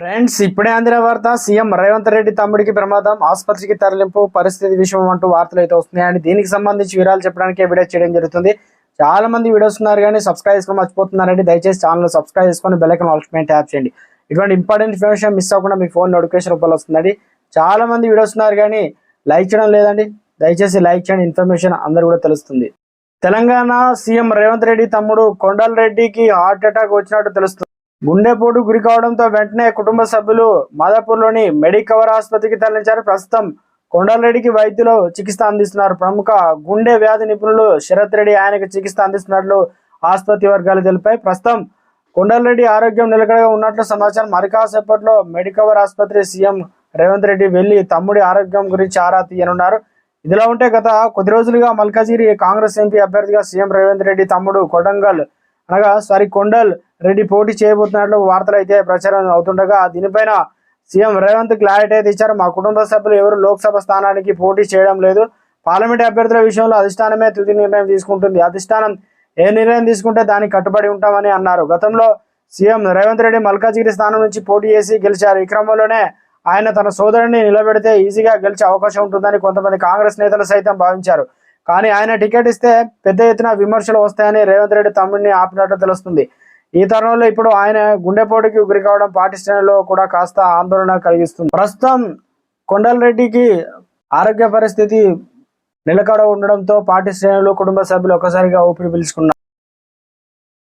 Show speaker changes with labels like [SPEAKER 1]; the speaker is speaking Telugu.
[SPEAKER 1] ఫ్రెండ్స్ ఇప్పుడే అందిన వార్త సీఎం రేవంత్ రెడ్డి తమ్ముడికి ప్రమాదం ఆసుపత్రికి తరలింపు పరిస్థితి విషయం అంటూ వార్తలు అయితే వస్తున్నాయని దీనికి సంబంధించి వివరాలు చెప్పడానికి వీడియో చేయడం జరుగుతుంది. చాలా మంది వీడియోస్ ఉన్నారు కానీ సబ్స్క్రైబ్ చేసుకొని మర్చిపోతున్నారండి. దయచేసి ఛానల్ సబ్స్క్రైబ్ చేసుకొని బెల్లైకన్ ఐకాన్ ఆల్స్మెంట్ ట్యాప్ చేయండి. ఇటువంటి ఇంపార్టెంట్ ఇన్ఫర్మేషన్ మిస్ అవ్వకుండా మీ ఫోన్ నోటిఫికేషన్ రూపంలో వస్తుందండి. చాలా మంది వీడియోస్ ఉన్నారు కానీ లైక్ చేయడం లేదండి. దయచేసి లైక్ చేయండి. ఇన్ఫర్మేషన్ అందరు కూడా తెలుస్తుంది. తెలంగాణ సీఎం రేవంత్ రెడ్డి తమ్ముడు కొండల్ రెడ్డికి హార్ట్ అటాక్ వచ్చినట్టు తెలుస్తుంది. గుండెపోటు గురి కావడంతో వెంటనే కుటుంబ సభ్యులు మాదాపూర్లోని మెడికవర్ ఆసుపత్రికి తరలించారు. ప్రస్తుతం కొండలరెడ్డికి వైద్యులు చికిత్స అందిస్తున్నారు. ప్రముఖ గుండె వ్యాధి నిపుణులు శరత్ రెడ్డి ఆయనకు చికిత్స అందిస్తున్నట్లు ఆసుపత్రి వర్గాలు తెలిపాయి. ప్రస్తుతం కొండలరెడ్డి ఆరోగ్యం నిలకడగా ఉన్నట్లు సమాచారం. మరికాసేపట్లో మెడికవర్ ఆసుపత్రి సీఎం రేవంత్ రెడ్డి వెళ్ళి తమ్ముడి ఆరోగ్యం గురించి ఆరా తీయనున్నారు. ఇదిలా ఉంటే గత కొద్ది రోజులుగా మల్కాజిగిరి కాంగ్రెస్ ఎంపీ అభ్యర్థిగా సీఎం రేవంత్ రెడ్డి తమ్ముడు కొడంగల్ అనగా సరి కొండల్ రెడ్డి పోటీ చేయబోతున్నట్లు వార్తలు అయితే ప్రచారం అవుతుండగా దీనిపైన సీఎం రేవంత్ క్లారిటీ అయితే ఇచ్చారు. మా కుటుంబ సభ్యులు ఎవరు లోక్సభ స్థానానికి పోటీ చేయడం లేదు. పార్లమెంట్ అభ్యర్థుల విషయంలో అధిష్టానమే తుది నిర్ణయం తీసుకుంటుంది. అధిష్టానం ఏ నిర్ణయం తీసుకుంటే దానికి కట్టుబడి ఉంటామని అన్నారు. గతంలో సీఎం రేవంత్ రెడ్డి మల్కాజిగిరి స్థానం నుంచి పోటీ చేసి గెలిచారు. ఈ క్రమంలోనే ఆయన తన సోదరుడిని నిలబెడితే ఈజీగా గెలిచే అవకాశం ఉంటుందని కొంతమంది కాంగ్రెస్ నేతలు సైతం భావించారు. కానీ ఆయన టికెట్ ఇస్తే పెద్ద ఎత్తున విమర్శలు వస్తాయని రేవంత్ రెడ్డి తమ్ముడిని ఆపినట్టు తెలుస్తుంది. ఈ తరుణంలో ఇప్పుడు ఆయన గుండెపోటుకి గురి కావడం పార్టీ శ్రేణుల్లో కూడా కాస్త ఆందోళన కలిగిస్తుంది. ప్రస్తుతం కొండలరెడ్డికి ఆరోగ్య పరిస్థితి నిలకడ ఉండడంతో పార్టీ శ్రేణులు కుటుంబ సభ్యులు ఒక్కసారిగా ఊపిరి పీల్చుకున్నారు.